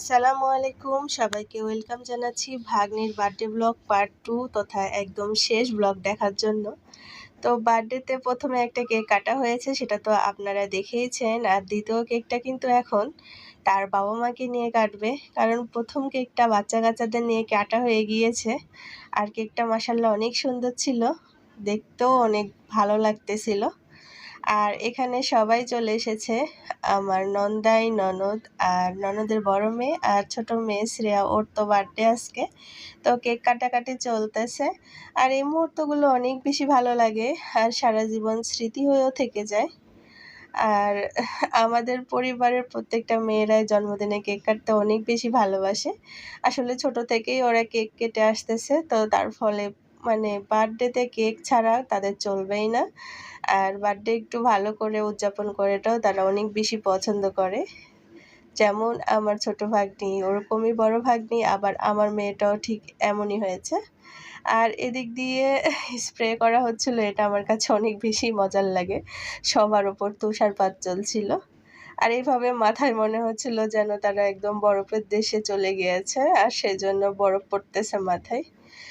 আসসালামু আলাইকুম। সবাইকে ওয়েলকাম জানাচ্ছি ভাগ্নির বার্থডে ব্লগ পার্ট টু তথা একদম শেষ ব্লগ দেখার জন্য। তো বার্থডেতে প্রথমে একটা কেক কাটা হয়েছে, সেটা তো আপনারা দেখেইছেন। আর দ্বিতীয় কেকটা কিন্তু এখন তার বাবা মাকে নিয়ে কাটবে, কারণ প্রথম কেকটা বাচ্চা কাচ্চাদের নিয়ে কাটা হয়ে গিয়েছে। আর কেকটা মাসাল্লাহ অনেক সুন্দর ছিল, দেখতেও অনেক ভালো লাগতেছিল। আর এখানে সবাই চলে এসেছে। আমার নন্দাই, ননদ আর ননদের বড় মেয়ে আর ছোট মেয়ে শ্রেয়া। ওর তো বার্থডে আজকে। তো কেক কাটাকাটি চলতেছে। আর এই মুহূর্তগুলো অনেক বেশি ভালো লাগে আর সারা জীবন স্মৃতি হয়েও থেকে যায়। আর আমাদের পরিবারের প্রত্যেকটা মেয়েরাই জন্মদিনে কেক কাটতে অনেক বেশি ভালোবাসে। আসলে ছোট থেকেই ওরা কেক কেটে আসতেছে। তো তার ফলে মানে বার্থডেতে কেক ছাড়া তাদের চলবেই না। আর বার্থডে একটু ভালো করে উদযাপন করেটাও তারা অনেক বেশি পছন্দ করে। যেমন আমার ছোট ভাগ্নি, ওরকমই বড় ভাগ্নি, আবার আমার মেয়েটাও ঠিক এমনই হয়েছে। আর এদিক দিয়ে স্প্রে করা হচ্ছিল, এটা আমার কাছে অনেক বেশি মজার লাগে। সবার ওপর তুষারপাত চলছিল। আর এইভাবে মাথায় মনে হচ্ছিল যেন তারা একদম বরফের দেশে চলে গিয়েছে, আর সেজন্য বরফ পড়তেছে মাথায়।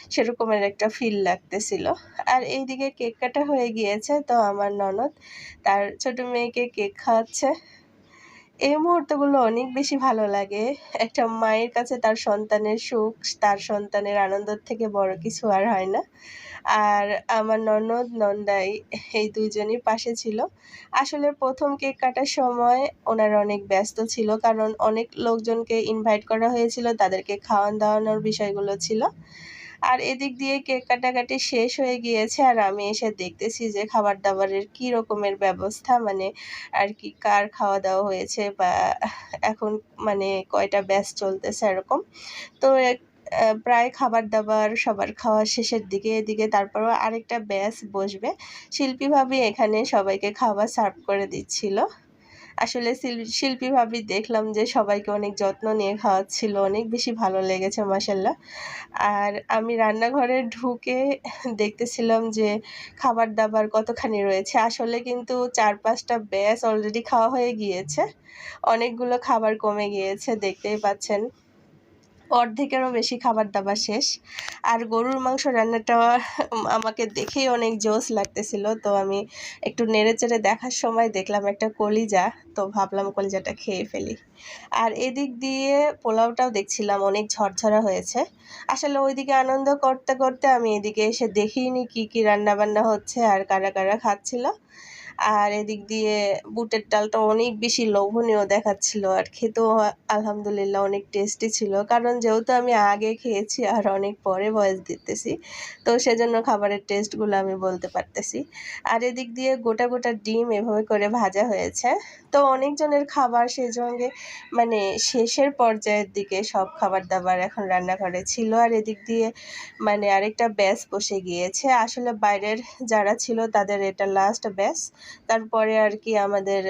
সেরকমের একটা ফিল লাগতেছিল। আর এইদিকে কেক কাটা হয়ে গিয়েছে তো আমার ননদ, তার ছোট মেয়েকে কেক খাওয়াচ্ছে। এই মুহূর্তগুলো অনেক বেশি ভালো লাগে। একটা মায়ের কাছে তার সন্তানের সুখ, তার সন্তানের আনন্দের থেকে বড় কিছু আর হয় না। আর আমার ননদ, নন্দাই এই দুইজনই পাশে ছিল। আসলে প্রথম কেক কাটার সময় ওনারা অনেক ব্যস্ত ছিল কারণ অনেক লোকজনকে ইনভাইট করা হয়েছিল, তাদেরকে খাওয়ান দাওয়ানোর বিষয়গুলো ছিল। আর এদিক দিয়ে কেক কাটাকাটি শেষ হয়ে গিয়েছে আর আমি এসে দেখতেছি যে খাবার দাবারের কি রকমের ব্যবস্থা মানে আর কি কার খাওয়া দাওয়া হয়েছে বা এখন মানে কয়টা ব্যাচ চলতেছে এরকম। তো প্রায় খাবার দাবার সবার খাওয়া শেষের দিকে, এদিকে তারপরও আরেকটা ব্যাচ বসবে। শিল্পীভাবে এখানে সবাইকে খাবার সার্ভ করে দিচ্ছিল। আসলে শিল্পী ভাবি দেখলাম যে সবাইকে অনেক যত্ন নিয়ে খাওয়াচ্ছিল, অনেক বেশি ভালো লেগেছে মাসাল্লাহ আর আমি রান্নাঘরে ঢুকে দেখতেছিলাম যে খাবার দাবার কতখানি রয়েছে। আসলে কিন্তু চার পাঁচটা ব্যাস অলরেডি খাওয়া হয়ে গিয়েছে। অনেকগুলো খাবার কমে গিয়েছে, দেখতেই পাচ্ছেন। অর্ধেকেরও বেশি খাবার দাবার শেষ। আর গরুর মাংস রান্নাটা আমাকে দেখেই অনেক জোস লাগতেছিল। তো আমি একটু নেড়ে চেড়ে দেখার সময় দেখলাম একটা কলিজা, তো ভাবলাম কলিজাটা খেয়ে ফেলি। আর এদিক দিয়ে পোলাওটাও দেখছিলাম, অনেক ঝরঝরা হয়েছে। আসলে ওইদিকে আনন্দ করতে করতে আমি এদিকে এসে দেখিনি কি কি রান্না বান্না হচ্ছে আর কারা কারা খাচ্ছিল। আর এদিক দিয়ে বুটের ডালটা অনেক বেশি লোভনীয় দেখাচ্ছিল আর খেতেও আলহামদুলিল্লাহ অনেক টেস্টি ছিল। কারণ যেহেতু আমি আগে খেয়েছি আর অনেক পরে ভয়েস দিতেছি, তো সেজন্য খাবারের টেস্টগুলো আমি বলতে পারতেছি। আর এদিক দিয়ে গোটা গোটা ডিম এভাবে করে ভাজা হয়েছে। তো অনেকজনের খাবার সেই সঙ্গে মানে শেষের পর্যায়ের দিকে সব খাবার দাবার এখন রান্নাঘরে ছিল। আর এদিক দিয়ে মানে আরেকটা ব্যাস বসে গিয়েছে। আসলে বাইরের যারা ছিল তাদের এটা লাস্ট ব্যাস। তারপরে আর কি আমাদের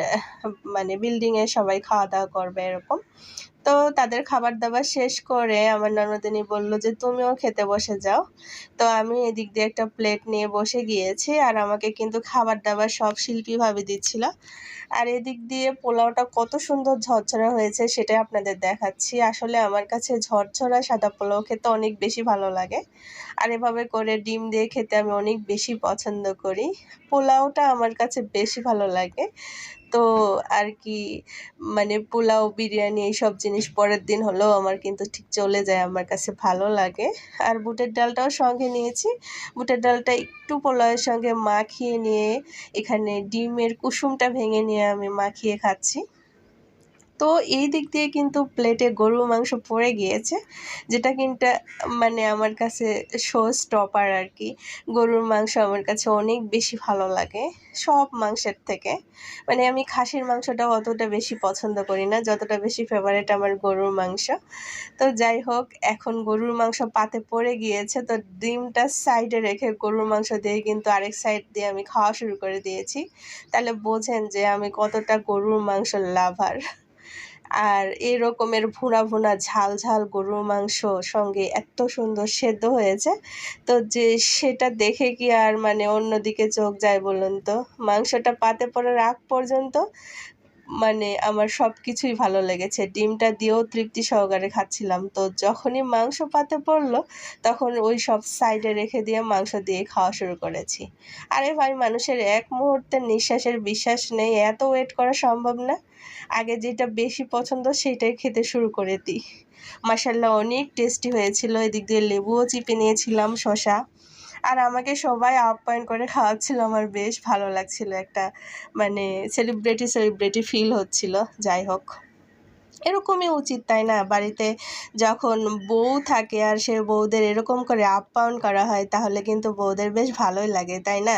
মানে বিল্ডিংয়ে সবাই খাওয়া দাওয়া করবে এরকম। তো তাদের খাবার দাবার শেষ করে আমার ননদিনী বলল যে, তুমিও খেতে বসে যাও। তো আমি এদিক দিয়ে একটা প্লেট নিয়ে বসে গিয়েছি আর আমাকে কিন্তু খাবার দাবার সব শিল্পীভাবে দিচ্ছিল। আর এদিক দিয়ে পোলাওটা কত সুন্দর ঝরঝরা হয়েছে সেটাই আপনাদের দেখাচ্ছি। আসলে আমার কাছে ঝরঝরা সাদা পোলাও খেতে অনেক বেশি ভালো লাগে। আর এভাবে করে ডিম দিয়ে খেতে আমি অনেক বেশি পছন্দ করি। পোলাওটা আমার কাছে বেশি ভালো লাগে। তো আর কি মানে পোলাও, বিরিয়ানি এইসব জিনিস পরের দিন হলেও আমার কিন্তু ঠিক চলে যায়, আমার কাছে ভালো লাগে। আর বুটের ডালটাও সঙ্গে নিয়েছি। বুটের ডালটা একটু পোলাওয়ের সঙ্গে মাখিয়ে নিয়ে এখানে ডিমের কুসুমটা ভেঙে নিয়ে আমি মাখিয়ে খাচ্ছি। তো এই দিক দিয়ে কিন্তু প্লেটে গরুর মাংস পড়ে গিয়েছে, যেটা কিন্তু মানে আমার কাছে শো স্টপার আর কি গরুর মাংস আমার কাছে অনেক বেশি ভালো লাগে, সব মাংসের থেকে। মানে আমি খাসির মাংসটা অতটা বেশি পছন্দ করি না, যতটা বেশি ফেভারেট আমার গরুর মাংস। তো যাই হোক, এখন গরুর মাংস পাতে পড়ে গিয়েছে, তো ডিমটা সাইডে রেখে গরুর মাংস দিয়ে কিন্তু আরেক সাইড দিয়ে আমি খাওয়া শুরু করে দিয়েছি। তাহলে বোঝেন যে আমি কতটা গরুর মাংস লাভার আর এরকমের রকমের ভুনা ভুনা ঝাল ঝাল গরুর মাংস সঙ্গে এত সুন্দর সেদ্ধ হয়েছে। তো যে সেটা দেখে কি আর মানে অন্যদিকে চোখ যায় বলুন তো? মাংসটা পাতে পড়ার আগ পর্যন্ত মানে আমার সব কিছুই ভালো লেগেছে। ডিমটা দিয়েও তৃপ্তি সহকারে খাচ্ছিলাম। তো যখনই মাংস পাতে পড়ল, তখন ওই সব সাইডে রেখে দিয়ে মাংস দিয়ে খাওয়া শুরু করেছি। আরে ভাই, মানুষের এক মুহূর্তের নিঃশ্বাসের বিশ্বাস নেই, এত ওয়েট করা সম্ভব না। আগে যেটা বেশি পছন্দ সেটাই খেতে শুরু করে দিই। মাসাল্লাহ অনেক টেস্টি হয়েছিল। এদিক দিয়ে লেবুও চিপে নিয়েছিলাম শশা আর আমাকে সবাই আপ্যায়ন করে খাওয়াচ্ছিল। আমার বেশ ভালো লাগছিল একটা মানে সেলিব্রিটি সেলিব্রিটি ফিল হচ্ছিল। যাই হোক। এরকমই উচিত, তাই না? বাড়িতে যখন বউ থাকে আর সে বউদের এরকম করে আপ্যায়ন করা হয়, তাহলে কিন্তু বউদের বেশ ভালোই লাগে, তাই না?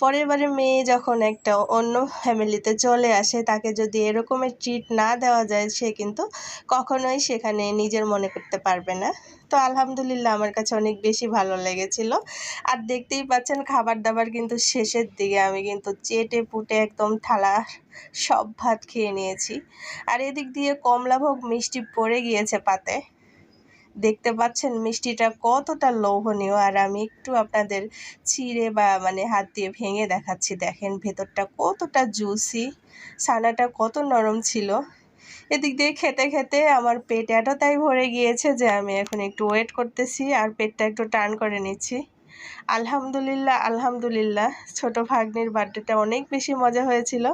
পরের বারে মেয়ে যখন একটা অন্য ফ্যামিলিতে চলে আসে, তাকে যদি এরকমের ট্রিট না দেওয়া যায়, সে কিন্তু কখনোই সেখানে নিজের মনে করতে পারবে না। তো আলহামদুলিল্লাহ আমার কাছে অনেক বেশি ভালো লেগেছিল। আর দেখতেই পাচ্ছেন খাবার দাবার কিন্তু শেষের দিকে, আমি কিন্তু চেটে পুটে একদম থালা সব ভাত খেয়ে নিয়েছি। আর এদিক দিয়ে কমলাভোগ মিষ্টি পড়ে গিয়েছে পাতে। দেখতে পাচ্ছেন মিষ্টিটা কতটা লোভনীয়। আর আমি একটু আপনাদের ছিঁড়ে বা মানে হাত দিয়ে ভেঙে দেখাচ্ছি। দেখেন ভেতরটা কতটা জুসি ছানাটা কত নরম ছিল। এদিক দিয়ে খেতে খেতে আমার পেট এতটাই ভরে গিয়েছে যে আমি এখন একটু ওয়েট করতেছি আর পেটটা একটু টান করে নিচ্ছি। আলহামদুলিল্লাহ আলহামদুলিল্লাহ। ছোট ভাগ্নির বার্থডেটা অনেক বেশি মজা হয়েছিল।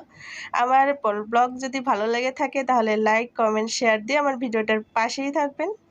আমার ব্লগ যদি ভালো লেগে থাকে তাহলে লাইক কমেন্ট শেয়ার দিয়ে আমার ভিডিওটার পাশেই থাকবেন।